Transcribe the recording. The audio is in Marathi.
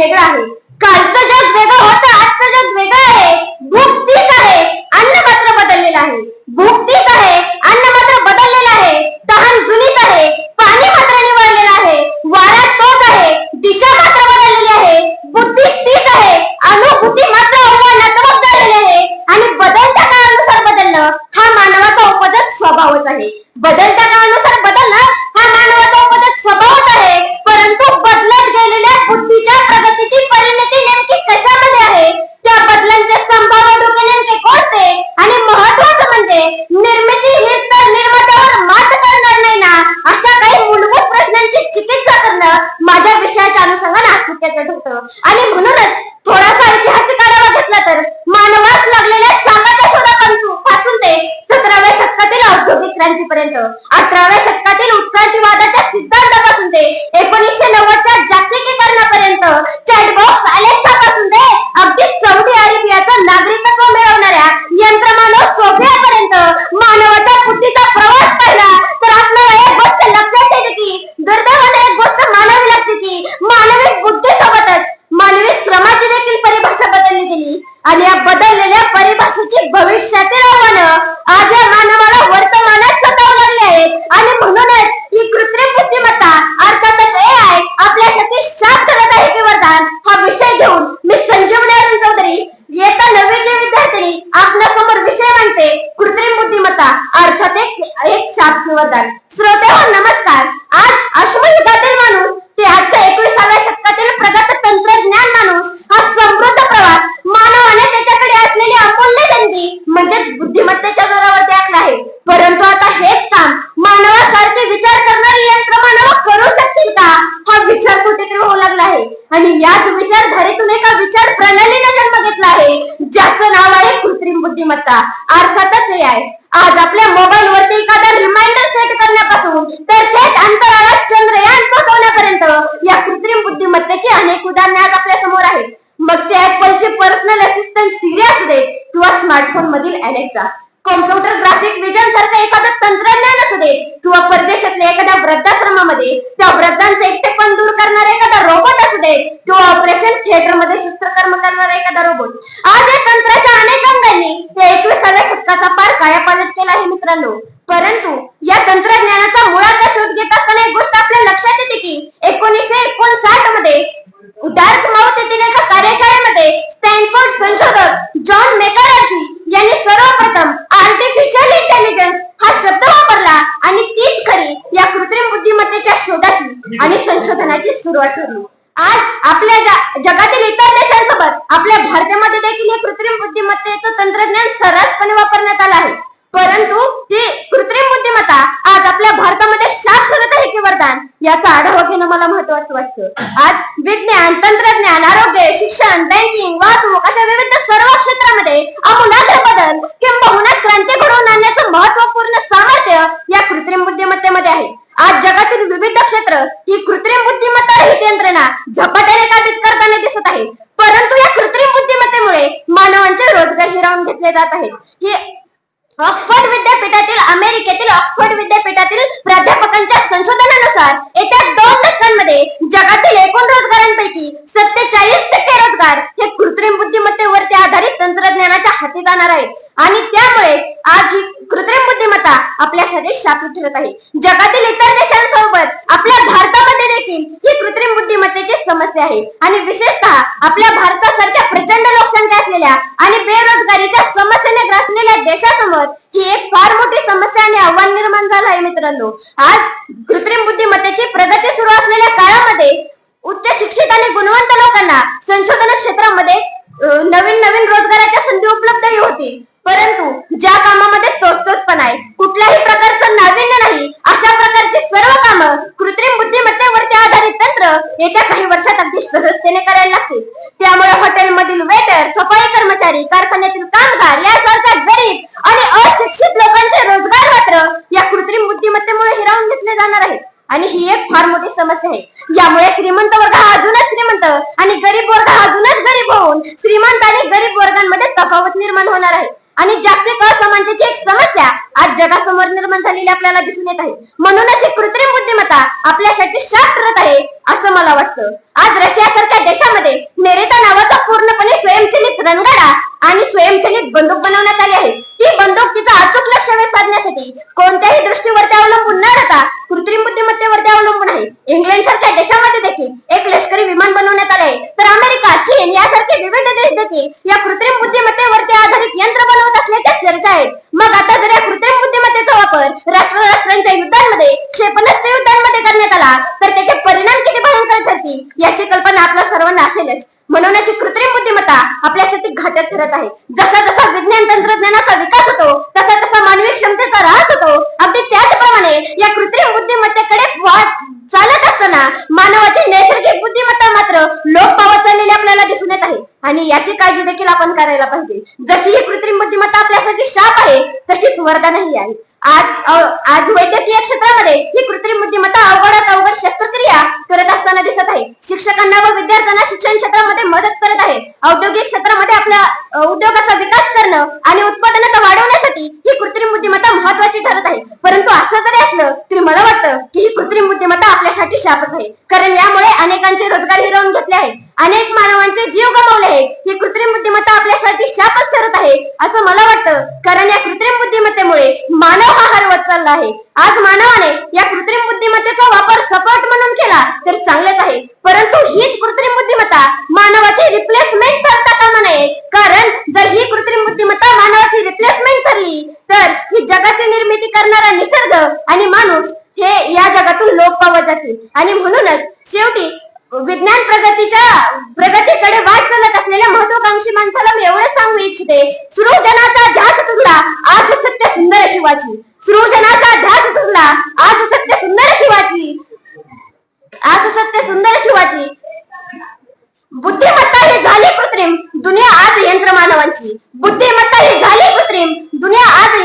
वेगळं आहे. कालचं जग वेगळं होतं आजचं जग वेगळं आहे भूक तीच आहे अन्न मात्र बदललेलं आहे भूक तीच आहे अन्न मात्र बदललेलं आहे तहान जुनीच आहे पाणी मात्र निवळलेलं आहे वारा तोच आहे दिशा मात्र बदललेली आहे बुद्धी तीच आहे अनुभूती मात्र आव्हानात्मक झालेली आहे आणि बदलत्या काळानुसार बदलणं हा मानवाचा उपजत स्वभावच आहे बदलत्या काळानुसार बदलणं हा मानवाचा उपजत स्वभावच आहे परंतु बदलत गेलेल्या बुद्धीच्या प्रगतीची परिणती नेमकी कशामध्ये आहे त्या बदलांचे संभाव्य धोके नेमके कोणते आणि महत्वाचं म्हणजे निर्मिती हीच तर निर्मात्यावर मात करणार नाही ना अशा काही मूलभूत प्रश्नांची चिकित्सा करणं माझ्या विषयाच्या अनुषंगाने आत्महत्याचं आणि म्हणूनच थोडासा ऐतिहासिक आढावा घेतला तर मानवास लागलेल्या चांगल्या शोधापासून पासून ते सतराव्या शतकातील औद्योगिक क्रांतीपर्यंत अठराव्या शतकातील उत्क्रांतीवादाच्या सिद्धांतापासून ते एकोणीसशे नव्वदच्या जागतिकीकरणापर्यंत चॅटबॉक्स अलेक्सा पासून ते अगदी सौदी अरेबियाचं नागरिकत्व मिळवणाऱ्या यंत्रमानव सोफियापर्यंत मानवाच्या बुद्धीचा प्रवास पाहिला तर आपल्याला एक गोष्ट लक्षात येते की दुर्दैवाने एक गोष्ट मानावी लागते की मानवी बुद्धीसोबतच मानवी श्रमाची देखील परिभाषा बदलली गेली आणि या बदललेल्या परिभाषेची भविष्यातील आव्हानं आज या मानवाला वर्तमानात सतावू लागली आहेत आणि म्हणूनच ही कृत्रिम बुद्धिमत्ता अर्थातच AI आपल्यासाठी शाप ठरत आहे की वरदान हा विषय घेऊन मी संजीवनी अरुण चौधरी येता नववीचे विद्यार्थिनी आपल्यासमोर विषय मांडते कृत्रिम बुद्धिमत्ता अर्थात एक एक शाप की वरदान श्रोते हो नमस्कार आज अश्मयुगातील माणूस ते आजच्या एकविसाव्या शतकातील प्रगत तंत्रज्ञान माणूस हा समृद्ध प्रवास मानवाने त्याच्याकडे असलेली अमूल्य देणगी म्हणजेच बुद्धिमत्तेच्या जोरावरती आखला आहे परंतु आता हेच काम मानवासारखे विचार करणारी यंत्र मानव करू शकतील का हा विचार कुठेतरी होऊ लागला आहे आणि याच विचारधारेतून एका विचार प्रणालीने जन्म घेतला आहे ज्याचं नाव आहे कृत्रिम बुद्धिमत्ता अर्थातच हे आहे. आज आपल्या मोबाईल वरती एखादा रिमाइंडर सेट करण्यापासून तर थेट अंतराळात चंद्रयान पोहोचवण्यापर्यंत या कृत्रिम बुद्धिमत्तेची अनेक उदाहरणे आज आपल्यासमोर आहेत. मग ते ऍपलचे पर्सनल असिस्टंट सिरी असू दे किंवा स्मार्टफोन मधील अलेक्सा कॉम्प्युटर ग्राफिक विजन सारखं एखादं तंत्रज्ञान असू दे किंवा परदेशातल्या एखाद्या वृद्धाश्रमामध्ये त्या वृद्धांचे एकटेपण दूर करणारा एखादा रोबोट असू दे किंवा ऑपरेशन थिएटरमध्ये शस्त्रकर्म करणारा एखादा रोबोट आज या तंत्राच्या अनेक अंगांनी केला परंतु या तंत्रज्ञानाचा मुळाचा शोध घेत असताना एक गोष्ट आपल्या लक्षात येते की एकोणीसशे एकोणसाठमध्ये डार्क माउथ येथील एका कार्यशाळेमध्ये स्टॅनफोर्ड संशोधक जॉन मेकारार्थी यांनी सर्वप्रथम आर्टिफिशियल इंटेलिजन्स हा शब्द वापरला आणि तीच खरी या कृत्रिम बुद्धिमत्तेच्या शोधाची आणि संशोधनाची सुरुवात ठरली आज आपल्या जगातील इतर देशांसोबत आपल्या भारतामध्ये देखील हे कृत्रिम बुद्धिमत्तेचं तंत्रज्ञान सर्रासपणे वापरण्यात आलं आहे. परंतु ती कृत्रिम बुद्धिमत्ता आज आपल्या भारतामध्ये शाप ठरत आहे की वरदान? याचा आढावा घेणं मला महत्वाचं वाटतं. आज विज्ञान तंत्रज्ञान आरोग्य शिक्षण बँकिंग वाहतूक अशा विविध सर्व क्षेत्रामध्ये आमूलाग्र बदल किंबहुना क्रांती घडवून आणण्याचं महत्त्वपूर्ण सामर्थ्य या कृत्रिम बुद्धिमत्तेमध्ये आहे. आज जगातील विविध क्षेत्र ही कृत्रिम बुद्धिमत्ता रहित यंत्रणा झपाट्याने काबीज करताना दिसत आहे. परंतु या कृत्रिम बुद्धिमत्तेमुळे मानवांचे रोजगार हिरावून घेतले जात आहेत. ही ऑक्सफोर्ड विद्यापीठातील अमेरिकेतील ऑक्सफोर्ड विद्यापीठातील प्राध्यापकांच्या संशोधनानुसार येत्या दोन दशकांमध्ये जगातील एकूण रोजगारांपैकी सत्तेचाळीस टक्के रोजगार हे कृत्रिम बुद्धिमत्तेवरती आधारित तंत्रज्ञानाच्या हाती जाणार आहेत आणि त्यामुळे आज ही कृत्रिम बुद्धिमत्ता आपल्या सदेश शाप ठरत आहे. जगातील इतर देशांसोबत आपल्या भारतामध्ये देखील ही कृत्रिम बुद्धिमत्तेची समस्या आहे. आणि विशेषतः आपल्या भारतासारख्या प्रचंड लोकसंख्या असलेल्या आणि बेरोजगारीच्या समस्येने ग्रासलेल्या देशासमोर ही एक फार मोठी समस्या आणि आव्हान निर्माण झालं आहे मित्रांनो. आज कृत्रिम बुद्धिमत्तेची प्रगती सुरू असलेल्या काळामध्ये उच्च शिक्षित आणि गुणवंत लोकांना संशोधन क्षेत्रामध्ये नवीन नवीन रोजगाराच्या संधी उपलब्धही होती परंतु ज्या कामामध्ये तोच तोच पण आहे कुठल्याही प्रकारचं नाविन्य नाही सफाई कर्मचारी कारखान्यातील कामगार यासारख्या जागतिक एक समस्या आज जगासमोर निर्माण झालेली आपल्याला दिसून येत आहे. म्हणूनच ही कृत्रिम बुद्धिमत्ता आपल्यासाठी शाप ठरत आहे असं मला वाटतं. आज रशियासारख्या देशामध्ये नेरेता नावाचा पूर्णपणे स्वयंचलित रणगाडा आणि स्वयंचलित बंदूक बनवण्यात आली आहे. ती बंदूक तिचा अचूक लक्ष साधण्यासाठी कोणत्याही दृष्टीवरती अवलंबून न राहता कृत्रिम बुद्धिमत्तेवरती अवलंबून आहे. इंग्लंड सारख्या देशामध्ये देखील एक लष्करी विमान बनवण्यात आले तर अमेरिका चीन यासारखे विविध देश देखील या कृत्रिम बुद्धिमत्तेवरती आधारित यंत्र बनवत असल्याच्या चर्चा आहेत मग आता जर या कृत्रिम बुद्धिमत्तेचा वापर राष्ट्र राष्ट्रांच्या युद्धांमध्ये क्षेपणास्त्र युद्धांमध्ये करण्यात आला तर त्याचे परिणाम किती भयंकर ठरतील याची कल्पना आपल्या सर्वांना असेलच म्हणूनच ही कृत्रिम बुद्धिमत्ता आपल्यासाठी घातक ठरत आहे. जसा जसा विज्ञान तंत्रज्ञानाचा विकास होतो तसा तसा मानवी क्षमतेचा ऱ्हास होतो. अगदी त्याचप्रमाणे या कृत्रिम बुद्धिमत्तेकडे चालत असताना मानवाची नैसर्गिक बुद्धिमत्ता मात्र लोप पावत चाललेली आपल्याला दिसून येत आहे. आणि याची काळजी देखील आपण करायला पाहिजे. जशी ही कृत्रिम बुद्धिमत्ता आपल्यासाठी शाप आहे तशीच वरदानही आहे. आज आज वैद्यकीय क्षेत्रामध्ये ही कृत्रिम बुद्धिमत्ता अवघडात अवघड शस्त्रक्रिया करत असताना दिसत आहे. शिक्षकांना व विद्यार्थ्यांना शिक्षण क्षेत्रामध्ये औद्योगिक क्षेत्रामध्ये आपल्या उद्योगाचा विकास करणं आणि उत्पादनता वाढवण्यासाठी ही कृत्रिम बुद्धिमत्ता महत्वाची ठरत आहे. परंतु असं जरी असलं तरी मला वाटतं की ही कृत्रिम बुद्धिमत्ता आपल्यासाठी शापत आहे. कारण यामुळे अनेकांचे रोजगार हिरावून घेतले आहेत. अनेक मानवांचे जीव गमावले आहेत. ही कृत्रिम बुद्धिमत्ता आपल्यासाठी शापच ठरत आहे असं मला वाटतं. कारण या कृत्रिम बुद्धिमत्तेमुळे मानव हा हरवत चालला आहे. आज मानवाने या कृत्रिम बुद्धिमत्तेचा वापर सपोर्ट म्हणून केला तर चांगलेच आहे. परंतु हीच कृत्रिम बुद्धिमत्ता मानवाची रिप्लेसमेंट करता कामा नये. कारण जर ही कृत्रिम बुद्धिमत्ता मानवाची रिप्लेसमेंट ठरली तर ही जगाची निर्मिती करणारा निसर्ग आणि माणूस हे या जगातून लोप पावत जातील. आणि म्हणूनच शेवटी विज्ञान प्रगतीच्या प्रगतीकडे वाट चालत असलेल्या महत्वाकांक्षी माणसाला मी एवढं सांगू इच्छिते. सृजनाचा ध्यास तुटला आज सत्य सुंदर शिवाची. सृजनाचा ध्यास तुटला आज सत्य सुंदर शिवाची. आज सत्य सुंदर शिवाची. बुद्धिमत्ता ही झाली कृत्रिम दुनिया आज यंत्र मानवांची बुद्धिमत्ता ही झाली कृत्रिम दुनिया आज